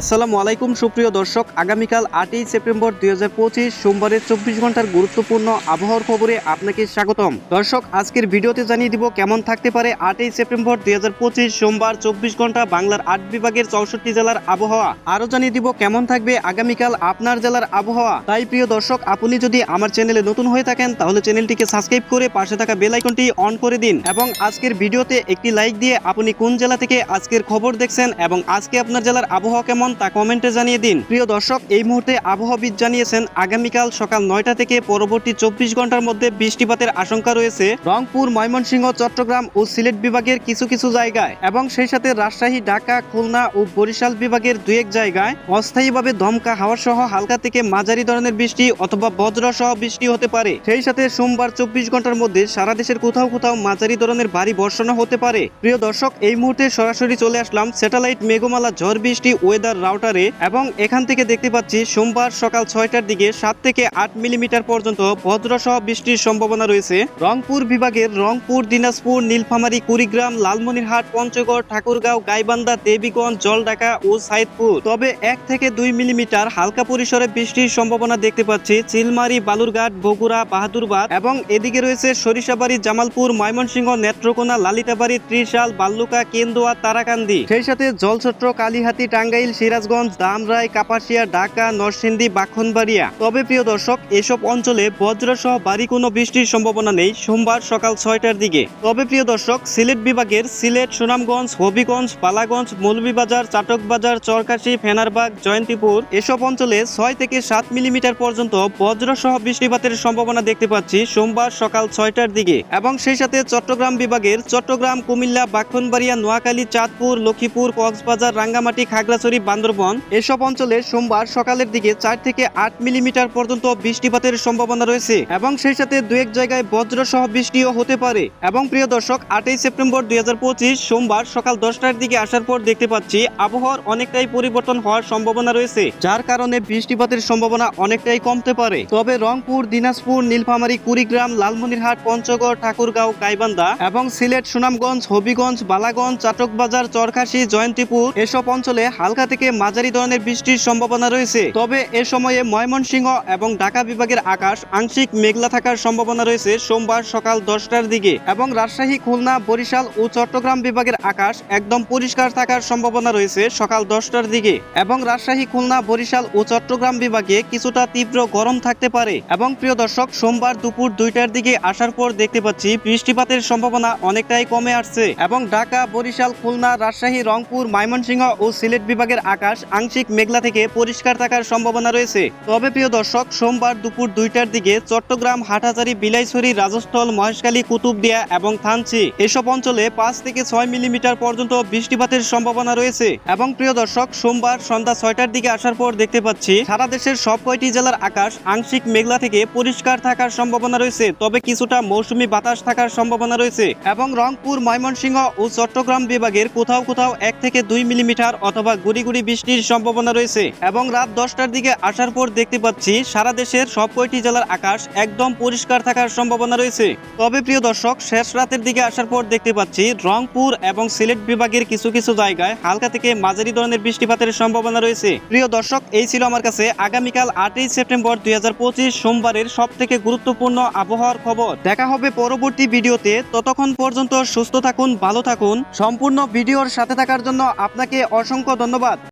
আসসালামু আলাইকুম, সুপ্রিয় দর্শক। আগামীকাল আটই সেপ্টেম্বর দুই হাজার পঁচিশ সোমবারের চব্বিশ ঘণ্টার গুরুত্বপূর্ণ আবহাওয়ার খবরে আপনাকে স্বাগতম। দর্শক, আজকের ভিডিওতে জানিয়ে দিব কেমন থাকতে পারে আটই সেপ্টেম্বর দুই হাজার পঁচিশ সোমবার চব্বিশ ঘণ্টা বাংলার আট বিভাগের চৌষট্টি জেলার আবহাওয়া। আরও জানিয়ে দিব কেমন থাকবে আগামীকাল আপনার জেলার আবহাওয়া। তাই প্রিয় দর্শক, আপনি যদি আমার চ্যানেলে নতুন হয়ে থাকেন, তাহলে চ্যানেলটিকে সাবস্ক্রাইব করে পাশে থাকা বেল আইকনটি অন করে দিন এবং আজকের ভিডিওতে একটি লাইক দিয়ে আপনি কোন জেলা থেকে আজকের খবর দেখছেন এবং আজকে আপনার জেলার আবহাওয়া কেমন তা কমেন্টে জানিয়ে দিন। প্রিয় দর্শক, এই মুহূর্তে আবহাওয়াবিদ জানিয়েছেন, আগামীকাল সকাল নয়টা থেকে পরবর্তী চব্বিশ ঘণ্টার মধ্যে বৃষ্টিপাতের আশঙ্কা রয়েছে রংপুর, ময়মনসিংহ, চট্টগ্রাম ও সিলেট বিভাগের কিছু কিছু জায়গায় এবং সেই সাথে রাজশাহী, ঢাকা, খুলনা ও বরিশাল বিভাগের দুই এক জায়গায় অস্থায়ীভাবে দমকা হাওয়া সহ হালকা থেকে মাঝারি ধরনের বৃষ্টি অথবা বজ্র সহ বৃষ্টি হতে পারে। সেই সাথে সোমবার চব্বিশ ঘণ্টার মধ্যে সারা দেশের কোথাও কোথাও মাঝারি ধরনের ভারী বর্ষণও হতে পারে। প্রিয় দর্শক, এই মুহূর্তে সরাসরি চলে আসলাম স্যাটেলাইট মেঘমালা ঝড় বৃষ্টি ওয়েদার রাউটারে এবং এখান থেকে দেখতে পাচ্ছি সোমবার সকাল ছয়টার দিকে সাত থেকে আট মিলিমিটার পর্যন্ত বজ্র সহ বৃষ্টির সম্ভাবনা রয়েছে। রংপুর বিভাগের রংপুর, দিনাজপুর, নীলফামারী, কুড়িগ্রাম, লালমনিরহাট, পঞ্চগড়, ঠাকুরগাঁও, গাইবান্ধা, দেবীগঞ্জ, জলঢাকা ও সাইদপুর। তবে এক থেকে দুই মিলিমিটার হালকা পরিসরে বৃষ্টির সম্ভাবনা দেখতে পাচ্ছি চিলমারি, বালুরঘাট, বগুড়া, বাহাদুরবাদ এবং এদিকে রয়েছে সরিষাবাড়ি, জামালপুর, ময়মনসিংহ, নেত্রকোনা, লালিতাবাড়ি, ত্রিশাল বাল্লুকা কেন্দুয়া, তারাকান্দি। সেই সাথে জলছত্র, কালীহাতি, টাঙ্গাইল সিরাজগঞ্জ, দামরাই, কাপাসিয়া, ঢাকা, নরসিংদী, বাখনবাড়িয়া। তবে প্রিয় দর্শক, এসব অঞ্চলে বজ্র সহ ভারী কোনো বৃষ্টির সম্ভাবনা নেই সোমবার সকাল ছয়টার দিকে। তবে প্রিয় দর্শক, সিলেট বিভাগের সিলেট, সুনামগঞ্জ, হবিগঞ্জ, পালাগঞ্জ, মৌলভীবাজার, চাটকবাজার, চরকাশি, ফেনারবাগ, জয়ন্তীপুর, এসব অঞ্চলে ছয় থেকে সাত মিলিমিটার পর্যন্ত বজ্র সহ বৃষ্টিপাতের সম্ভাবনা দেখতে পাচ্ছি সোমবার সকাল ছয়টার দিকে। এবং সেই সাথে চট্টগ্রাম বিভাগের চট্টগ্রাম, কুমিল্লা বাক্ষণবাড়িয়া নোয়াখালী, চাঁদপুর, লক্ষ্মীপুর, কক্সবাজার, রাঙ্গামাটি, খাগড়াছড়ি বান্দরবন। এসব অঞ্চলে সোমবার সকালের দিকে চার থেকে আট মিলিমিটার পর্যন্ত বৃষ্টিপাতের সম্ভাবনা রয়েছে এবং সেই সাথে দু এক জায়গায় বজ্র সহ বৃষ্টিও হতে পারে। এবং প্রিয় দর্শক, আটই সেপ্টেম্বর দুই সোমবার সকাল দশটার দিকে আসার পর দেখতে পাচ্ছি আবহাওয়ার অনেকটাই পরিবর্তন হওয়ার সম্ভাবনা রয়েছে, যার কারণে বৃষ্টিপাতের সম্ভাবনা অনেকটাই কমতে পারে। তবে রংপুর, দিনাজপুর, নীলফামারী, কুড়িগ্রাম, লালমনিরহাট, পঞ্চগড়, ঠাকুরগাঁও, গাইবান্ধা এবং সিলেট, সুনামগঞ্জ, হবিগঞ্জ, বালাগঞ্জ, চাটকবাজার, চরখাসি, জয়ন্তীপুর এসব অঞ্চলে হালকা থেকে মাঝারি ধরনের বৃষ্টির সম্ভাবনা রয়েছে। তবে এ সময়ে ময়মনসিংহ এবং ঢাকা বিভাগের আকাশ আংশিক মেঘলা থাকার সম্ভাবনা রয়েছে সোমবার সকাল দশটার দিকে এবং রাজশাহী, খুলনা, বরিশাল ও চট্টগ্রাম বিভাগের আকাশ একদম পরিষ্কার থাকার সম্ভাবনা রয়েছে সকাল দশটার দিকে এবং রাজশাহী, খুলনা, বরিশাল ও চট্টগ্রাম বিভাগে কিছুটা তীব্র গরম থাকতে পারে এবং প্রিয় দর্শক, সোমবার দুপুর দুইটার দিকে আসার পর দেখতে পাচ্ছি বৃষ্টিপাতের সম্ভাবনা অনেকটাই কমে আসছে এবং ঢাকা, বরিশাল, খুলনা, রাজশাহী, রংপুর, ময়মনসিংহ ও সিলেট বিভাগের আকাশ আংশিক মেঘলা থেকে পরিষ্কার থাকার সম্ভাবনা রয়েছে। তবে প্রিয় দর্শক, সোমবার দুপুর দুইটার দিকে চট্টগ্রাম, হাটহাজারি, বিলাইছড়ি, রাজস্থল, মহেশখালী, কুতুবদিয়া এবং থানচি এসব অঞ্চলে পাঁচ থেকে ছয় মিলিমিটার পর্যন্ত বৃষ্টিপাতের সম্ভাবনা রয়েছে। এবং প্রিয় দর্শক, সোমবার সন্ধ্যা ছয়টার দিকে আসার পর দেখতে পাচ্ছি, সারা দেশের সব কয়টি জেলার আকাশ আংশিক মেঘলা থেকে পরিষ্কার থাকার সম্ভাবনা রয়েছে। তবে কিছুটা মৌসুমি বাতাস থাকার সম্ভাবনা রয়েছে এবং রংপুর, ময়মনসিংহ ও চট্টগ্রাম বিভাগের কোথাও কোথাও এক থেকে দুই মিলিমিটার অথবা গুড়ি গুড়ি বৃষ্টির সম্ভাবনা রয়েছে এবং রাত দশটার দিকে আসার পর দেখতে পাচ্ছি সারা দেশের সব কয়টি জেলার আকাশ একদম পরিষ্কার থাকার সম্ভাবনা রয়েছে। তবে প্রিয় দর্শক, শেষ রাতের দিকে আসার পর দেখতে পাচ্ছি রংপুর এবং সিলেট বিভাগের কিছু কিছু জায়গায় হালকা থেকে মাঝারি ধরনের বৃষ্টিপাতের সম্ভাবনা রয়েছে। প্রিয় দর্শক, এই ছিল আমার কাছে আগামীকাল আটই সেপ্টেম্বর দুই হাজার পঁচিশ সোমবারের সব থেকে গুরুত্বপূর্ণ আবহাওয়ার খবর। দেখা হবে পরবর্তী ভিডিওতে। ততক্ষণ পর্যন্ত সুস্থ থাকুন, ভালো থাকুন। সম্পূর্ণ ভিডিওর সাথে থাকার জন্য আপনাকে অসংখ্য ধন্যবাদ।